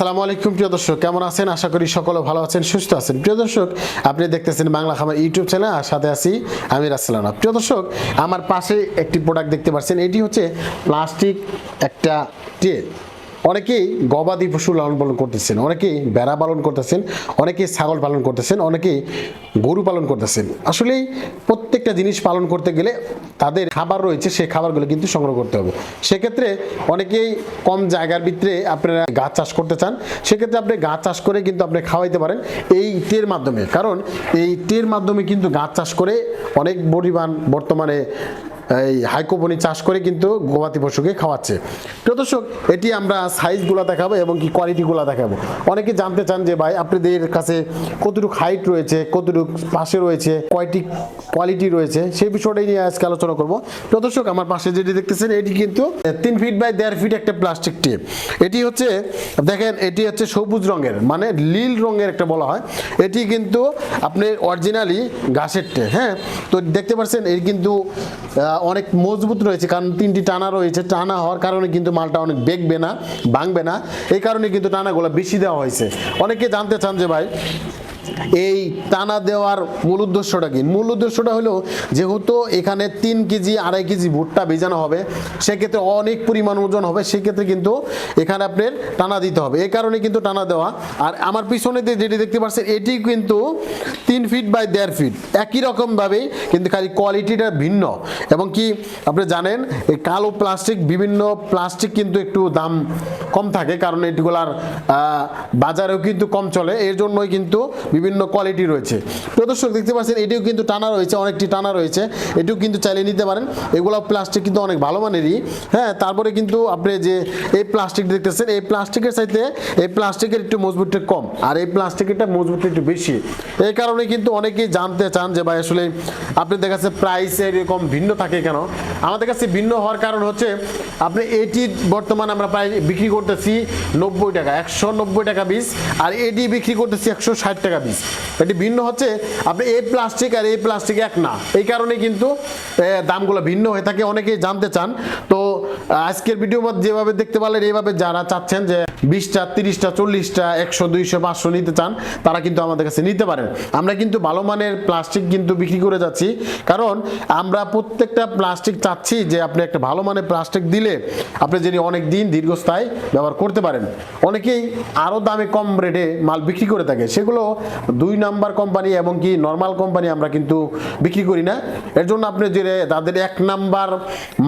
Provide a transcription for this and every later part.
আসসালামু আলাইকুম, প্রিয় দর্শক। কেমন আছেন? আশা করি সকলে ভালো আছেন, সুস্থ আছেন। প্রিয় দর্শক, আপনি দেখতেছেন বাংলা খামার ইউটিউব চ্যানেল, আর সাথে আছি আমি রাসেলানা প্রিয় দর্শক, আমার পাশে একটি প্রোডাক্ট দেখতে পাচ্ছেন। এটি হচ্ছে প্লাস্টিক একটা টে অনেকেই গবাদি পশু লালন পালন করতেছেন, অনেকেই বেড়া পালন করতেছেন, অনেকেই ছাগল পালন করতেছেন, অনেকেই গরু পালন করতেছেন। আসলেই প্রত্যেকটা জিনিস পালন করতে গেলে তাদের খাবার রয়েছে, সেই খাবারগুলো কিন্তু সংগ্রহ করতে হবে। সেক্ষেত্রে অনেকেই কম জায়গার ভিতরে আপনারা গাছ চাষ করতে চান, সেক্ষেত্রে আপনি গাছ চাষ করে কিন্তু আপনি খাওয়াইতে পারেন এই টের মাধ্যমে। কারণ এই টের মাধ্যমে কিন্তু গাছ চাষ করে অনেক পরিমাণ বর্তমানে এই হাইকোপনি চাষ করে কিন্তু গবাদি পশুকে খাওয়াচ্ছে। প্রিয় দর্শক, এটি আমরা সাইজগুলো দেখাবো এবং কি কোয়ালিটিগুলো দেখাবো। অনেকে জানতে চান যে ভাই, আপনাদের কাছে কতটুকু হাইট রয়েছে, কতটুকু পাশে রয়েছে, কয়টি কোয়ালিটি রয়েছে সেই বিষয়টাই নিয়ে আজকে আলোচনা করব। প্রিয় দর্শক, আমার পাশে যেটি দেখতেছেন, এটি কিন্তু তিন ফিট বাই দেড় ফিট একটা প্লাস্টিক টেপ এটি হচ্ছে, দেখেন, এটি হচ্ছে সবুজ রঙের মানে লীল রঙের একটা বলা হয়। এটি কিন্তু আপনি অরিজিনালি ঘাসের টে হ্যাঁ? তো দেখতে পাচ্ছেন এর কিন্তু অনেক মজবুত রয়েছে, কারণ তিনটি টানা রয়েছে। টানা হওয়ার কারণে কিন্তু মালটা অনেক বেগবে না, ভাঙবে না। এই কারণে কিন্তু টানাগুলো বেশি দেওয়া হয়েছে। অনেকে জানতে চান যে ভাই এই টানা দেওয়ার মূল উদ্দেশ্যটা কি? মূল উদ্দেশ্যটা হলো যেহেতু এখানে তিন কেজি, আড়াই কেজি ভুট্টা ভেজানো হবে, সেক্ষেত্রে অনেক পরিমাণ ওজন হবে, সেক্ষেত্রে কিন্তু এখানে আপনার টানা দিতে হবে। এই কারণে কিন্তু টানা দেওয়া। আর আমার পিছনে যেটি দেখতে পাচ্ছেন, এটি কিন্তু তিন ফিট বাই দেড় ফিট একই রকমভাবেই কিন্তু খালি কোয়ালিটিটা ভিন্ন। এবং কি আপনি জানেন, এই কালো প্লাস্টিক বিভিন্ন প্লাস্টিক কিন্তু একটু দাম কম থাকে, কারণ এটিগুলার বাজারেও কিন্তু কম চলে। এর জন্যই কিন্তু বিভিন্ন কোয়ালিটি রয়েছে। তো দর্শক দেখতে পাচ্ছেন, এটিও কিন্তু টানা রয়েছে, অনেকটি টানা রয়েছে। এটিও কিন্তু চালিয়ে নিতে পারেন। এগুলো প্লাস্টিক কিন্তু অনেক ভালো মানেরই। হ্যাঁ তারপরে কিন্তু আপনি যে এই প্লাস্টিক দেখতেছেন, এই প্লাস্টিকের চাইতে এই প্লাস্টিকের একটু মজবুতটা কম, আর এই প্লাস্টিকেরটা মজবুতটা একটু বেশি। এই কারণে কিন্তু অনেকেই জানতে চান যে ভাই, আসলে আপনাদের কাছে প্রাইস এরকম ভিন্ন থাকে কেন? আমাদের কাছে ভিন্ন হওয়ার কারণ হচ্ছে, আপনি এটি বর্তমানে আমরা প্রায় বিক্রি করতেছি নব্বই টাকা, একশো নব্বই টাকা পিস আর এটি বিক্রি করতেছি একশো ষাট টাকা পিস এটি ভিন্ন হচ্ছে, আপনি এই প্লাস্টিক আর এই প্লাস্টিক এক না। এই কারণে কিন্তু দামগুলো ভিন্ন হয়ে থাকে। অনেকেই জানতে চান। তো আজকের ভিডিও মধ্যে যেভাবে দেখতে পারলেন, এইভাবে যারা চাচ্ছেন যে বিশটা, তিরিশটা, চল্লিশটা, একশো, দুইশো, পাঁচশো নিতে চান, তারা কিন্তু আমাদের কাছে নিতে পারেন। আমরা কিন্তু ভালো মানের প্লাস্টিক কিন্তু বিক্রি করে যাচ্ছি। কারণ আমরা প্রত্যেকটা প্লাস্টিক চাচ্ছি যে আপনি একটা ভালো মানের প্লাস্টিক দিলে আপনি যিনি অনেক দিন দীর্ঘস্থায়ী ব্যবহার করতে পারেন। অনেকেই আরও দামে কম রেটে মাল বিক্রি করে থাকে। সেগুলো দুই নাম্বার কোম্পানি এবং কি নর্মাল কোম্পানি আমরা কিন্তু বিক্রি করি না। এর জন্য আপনি যে তাদের এক নাম্বার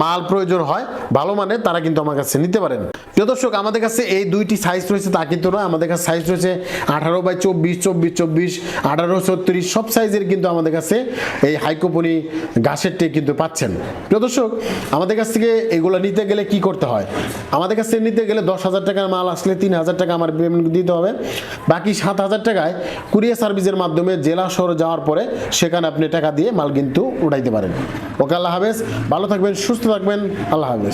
মাল প্রয়োজন হয়, ভালো মানের তারা কিন্তু আমার কাছে নিতে পারেন। প্রিয় দর্শক, আমাদের কাছে এই দুইটি সাইজ রয়েছে, তা কিন্তু নয়। আমাদের কাছে সাইজ রয়েছে আঠারো বাই চব্বিশ চব্বিশ চব্বিশ, আঠারো, ছত্রিশ, সব সাইজের কিন্তু আমাদের কাছে এই হাইকোপনি গাছের টে কিন্তু পাচ্ছেন। প্রিয় দর্শক, আমাদের কাছ থেকে এগুলো নিতে গেলে কি করতে হয়? আমাদের কাছে নিতে গেলে দশ হাজার টাকার মাল আসলে তিন হাজার টাকা আমার পেমেন্ট দিতে হবে। বাকি সাত হাজার টাকায় কুরিয়ার সার্ভিসের মাধ্যমে জেলা শহর যাওয়ার পরে সেখানে আপনি টাকা দিয়ে মাল কিন্তু উঠাইতে পারেন। ওকে, আল্লাহ হাফেজ। ভালো থাকবেন, সুস্থ থাকবেন। আল্লাহ হাফেজ।